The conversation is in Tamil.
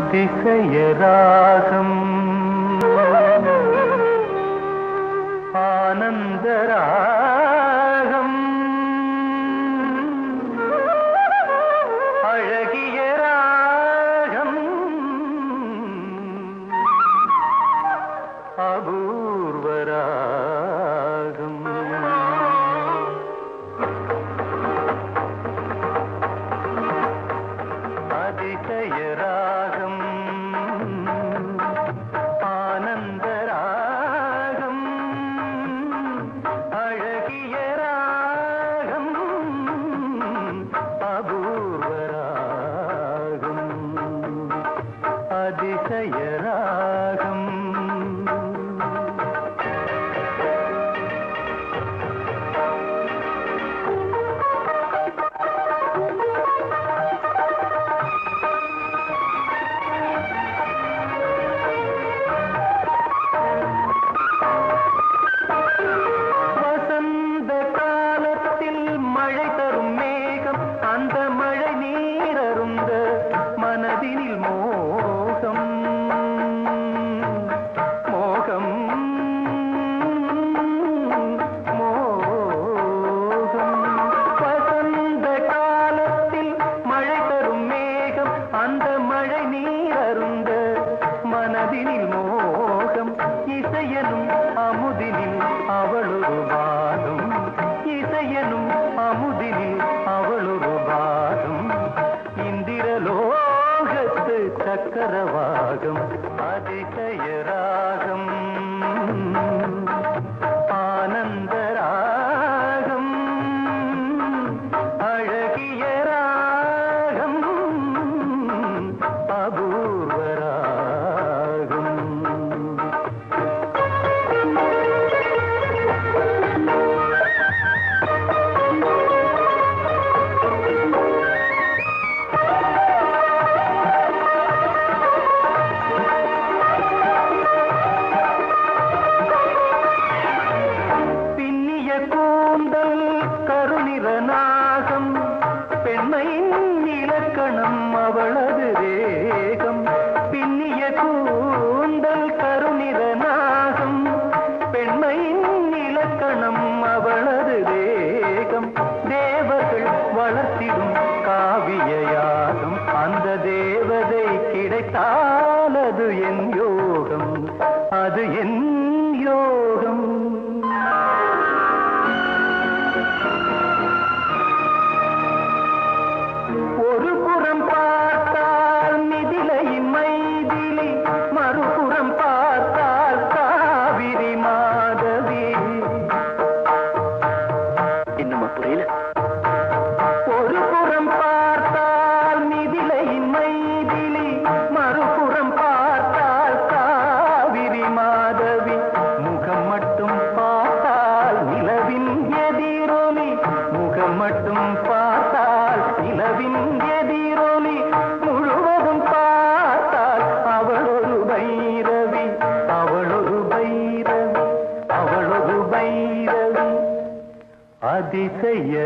അതിശയരാഗം. ആനന്ദരാഗം. അഴകിയ രാഗം അപൂർവരാഗം கூந்தல் கருணித நாகம் பெண்மையின் இலக்கணம் அவளது வேகம். தேவர்கள் வளர்த்திடும் காவிய யாகம் அந்த தேவதை கிடைத்தால் என் யோகம். அது என் யோகம். அதிசய